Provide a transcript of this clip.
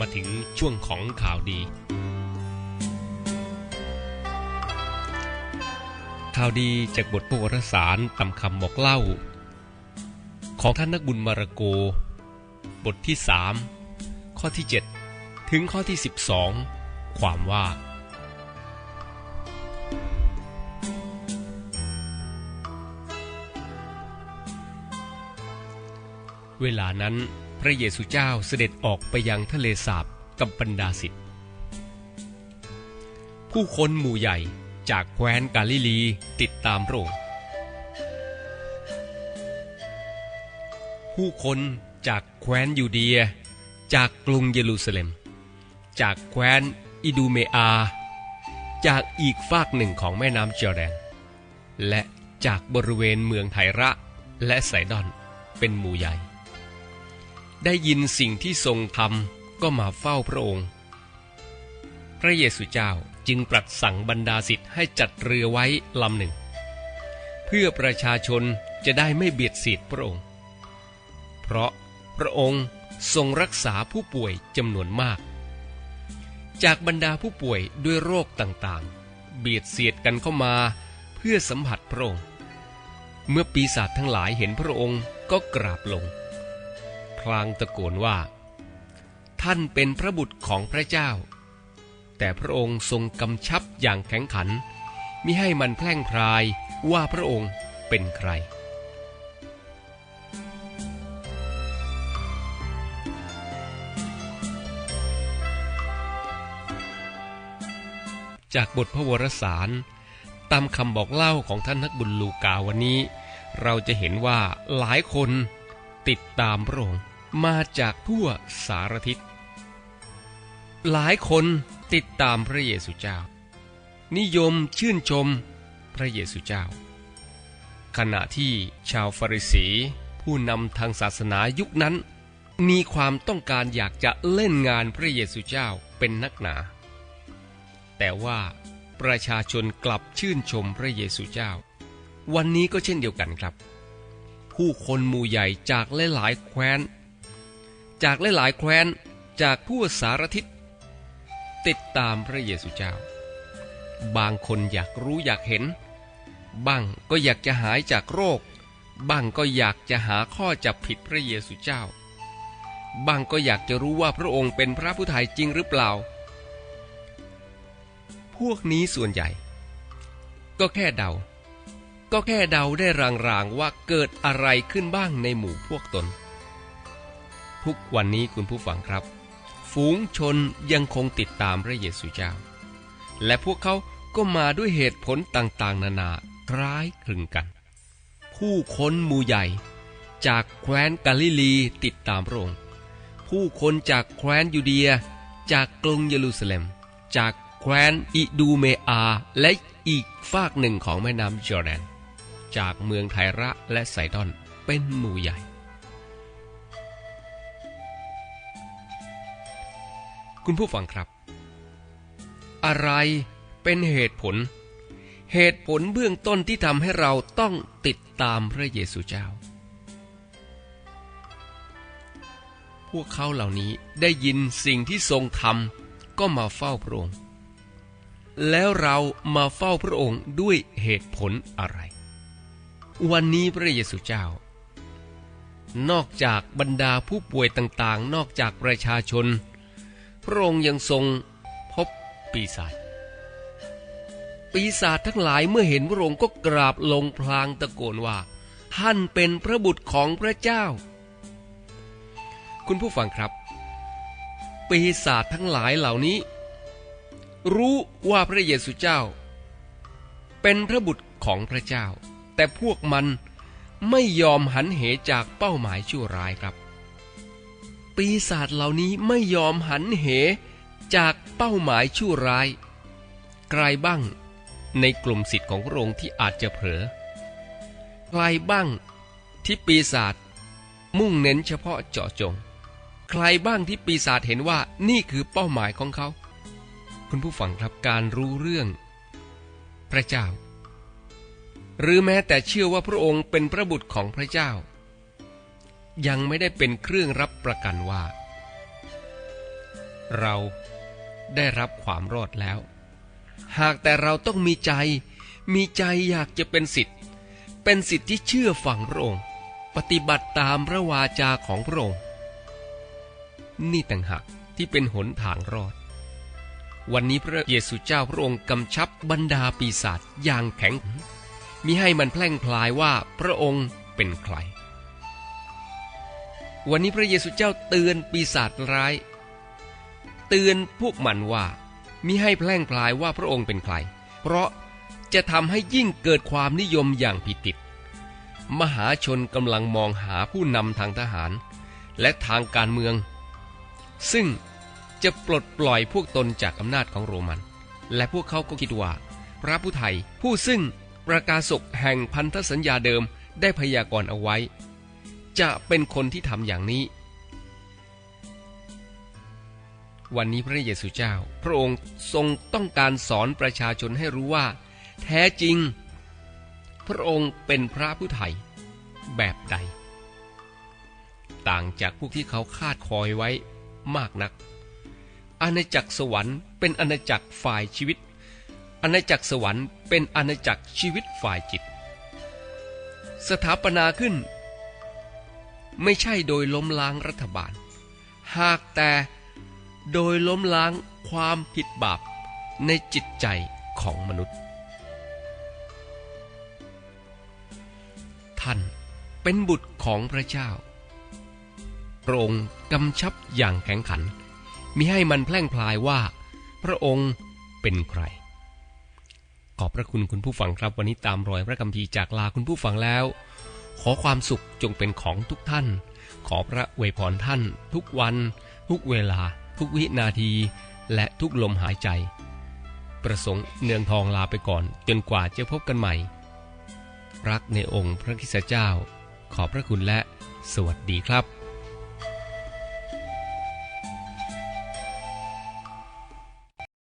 มาถึงช่วงของข่าวดี ข่าวดีจากบทพระวรสารตำคำบอกเล่า ของท่านนักบุญมาระโก บทที่สามข้อที่ 7 ถึงข้อที่ 12 ความว่า เวลานั้น พระเยซูเจ้าเสด็จออกไปยังทะเลสาบกับบรรดาสิทธิ์ผู้คนหมู่ใหญ่จากแคว้นกาลิลีติดตามพรงค์ผู้คนจากแคว้นยูเดีย จากกรุงเยรูซาเล็ม จากแคว้นอิดูเมอา จากอีกฝากหนึ่งของแม่น้ำจอร์แดน และจากบริเวณเมืองไทระและไซดอนเป็นหมู่ใหญ่ ได้ยินสิ่งที่ทรงทำก็มาเฝ้าพระองค์ พระเยซูเจ้าจึงปรัดสั่งบรรดาสิทธิ์ให้จัดเรือไว้ลำหนึ่ง เพื่อประชาชนจะได้ไม่เบียดเสียดพระองค์ เพราะพระองค์ทรงรักษาผู้ป่วยจำนวนมาก จากบรรดาผู้ป่วยด้วยโรคต่างๆ เบียดเสียดกันเข้ามาเพื่อสัมผัสพระองค์ เมื่อปีศาจทั้งหลายเห็นพระองค์ก็กราบลง พลางตะโกนว่า ท่านเป็นพระบุตรของพระเจ้า แต่พระองค์ทรงกำชับอย่างแข็งขันมิให้มันแพร่งพรายว่าพระองค์เป็นใคร จากบทพระวรสาร ตามคำบอกเล่าของท่านนักบุญลูกาวันนี้ เราจะเห็นว่าหลายคนติดตามพระองค์ มาจากทั่วสารทิศ หลายคนติดตามพระเยซูเจ้า นิยมชื่นชมพระเยซูเจ้า ขณะที่ชาวฟาริสี ผู้นำทางศาสนายุคนั้น มีความต้องการอยากจะเล่นงานพระเยซูเจ้าเป็นนักหนา แต่ว่าประชาชนกลับชื่นชมพระเยซูเจ้า วันนี้ก็เช่นเดียวกันครับ ผู้คนหมู่ใหญ่จากหลายๆแคว้น จากหลายๆแคว้นจากผู้สารทิศติดตามพระเยซูเจ้า บางคนอยากรู้อยากเห็น บ้างก็อยากจะหายจากโรค บ้างก็อยากจะหาข้อจับผิดพระเยซูเจ้า บ้างก็อยากจะรู้ว่าพระองค์เป็นพระผู้ไทยจริงหรือเปล่า พวกนี้ส่วนใหญ่ ก็แค่เดา ก็แค่เดาได้รางๆว่าเกิดอะไรขึ้นบ้างในหมู่พวกตน ทุกวันนี้คุณผู้ฟังครับ ฝูงชนยังคงติดตามพระเยซูเจ้า และพวกเขาก็มาด้วยเหตุผลต่างๆ นานาคล้ายคลึงกัน ผู้คนหมู่ใหญ่จากแคว้นกาลิลีติดตามพระองค์ ผู้คนจากแคว้นยูเดีย จากกรุงเยรูซาเล็ม จากแคว้นอิดูเมอาและอีกฝากหนึ่งของแม่น้ำจอร์แดน จากเมืองไทระและไซดอนเป็นหมู่ใหญ่ คุณผู้ฟังครับ อะไรเป็นเหตุผล เหตุผลเบื้องต้นที่ทำให้เราต้องติดตามพระเยซูเจ้า พวกเขาเหล่านี้ได้ยินสิ่งที่ทรงทำก็มาเฝ้าพระองค์ แล้วเรามาเฝ้าพระองค์ด้วยเหตุผลอะไร วันนี้พระเยซูเจ้า นอกจากบรรดาผู้ป่วยต่างๆ นอกจากประชาชน พระองค์ยังทรงพบปีศาจ ปีศาจทั้งหลายเมื่อเห็นพระองค์ก็กราบลงพลางตะโกนว่าท่านเป็นพระบุตรของพระเจ้า คุณผู้ฟังครับ ปีศาจทั้งหลายเหล่านี้ รู้ว่าพระเยซูเจ้า เป็นพระบุตรของพระเจ้า แต่พวกมันไม่ยอมหันเหจากเป้าหมายชั่วร้ายครับ ปีศาจเหล่านี้ไม่ยอมหันเห จากเป้าหมายชั่วร้ายใครบ้าง ในกลุ่มสิทธิ์ของพระองค์ที่อาจจะเผลอใครบ้างที่ปีศาจมุ่งเน้นเฉพาะเจาะจง ใครบ้างที่ปีศาจเห็นว่านี่คือเป้าหมายของเขา คุณผู้ฟังครับการรู้เรื่อง พระเจ้า หรือแม้แต่เชื่อว่าพระองค์เป็นพระบุตรของพระเจ้า ยังไม่ได้เป็นเครื่องรับประกันว่า เราได้รับความรอดแล้ว หากแต่เราต้องมีใจ มีใจอยากจะเป็นสิทธิ์ เป็นสิทธิ์ที่เชื่อฟังพระองค์ปฏิบัติตามพระวาจาของพระองค์นี่ต่างหากที่เป็นหนทางรอด วันนี้พระเยซูเจ้าพระองค์กำชับบรรดาปีศาจอย่างแข็งมิให้มันแพร่งพลายว่าพระองค์เป็นใคร วันนี้พระเยซูเจ้าเตือนปีศาจร้าย เตือนพวกมันว่ามิให้แพร่งพลายว่าพระองค์เป็นใคร เพราะจะทำให้ยิ่งเกิดความนิยมอย่างผิดติด มหาชนกำลังมองหาผู้นำทางทหาร และทางการเมือง ซึ่งจะปลดปล่อยพวกตนจากอำนาจของโรมัน และพวกเขาก็คิดว่า พระผู้ไทยผู้ซึ่งประกาศกแห่งพันธสัญญาเดิมได้พยากรณ์เอาไว้ จะเป็นคนที่ทำอย่างนี้ วันนี้พระเยซูเจ้า พระองค์ทรงต้องการสอนประชาชนให้รู้ว่า แท้จริง พระองค์เป็นพระผู้ไทยแบบใด ต่างจากพวกที่เขาคาดคอยไว้มากนัก อาณาจักรสวรรค์เป็นอาณาจักรฝ่ายชีวิต อาณาจักรสวรรค์เป็นอาณาจักรชีวิตฝ่ายจิต สถาปนาขึ้น ไม่ใช่โดยล้มล้างรัฐบาล หากแต่โดยล้มล้างความผิดบาปในจิตใจของมนุษย์ ท่านเป็นบุตรของพระเจ้าพระองค์กำชับอย่างแข็งขันมิให้มันแพร่งพลายว่า พระองค์เป็นใคร ขอบพระคุณคุณผู้ฟังครับวันนี้ตามรอยพระคัมภีร์จากลาคุณผู้ฟังแล้ว ขอความสุขจงเป็นของทุกท่าน ขอพระอวยพรท่าน ทุกวัน ทุกเวลา ทุกวินาที และทุกลมหายใจ ประสงค์เนืองทองลาไปก่อน จนกว่าจะพบกันใหม่ รักในองค์พระคิสเจ้า ขอพระคุณและสวัสดีครับ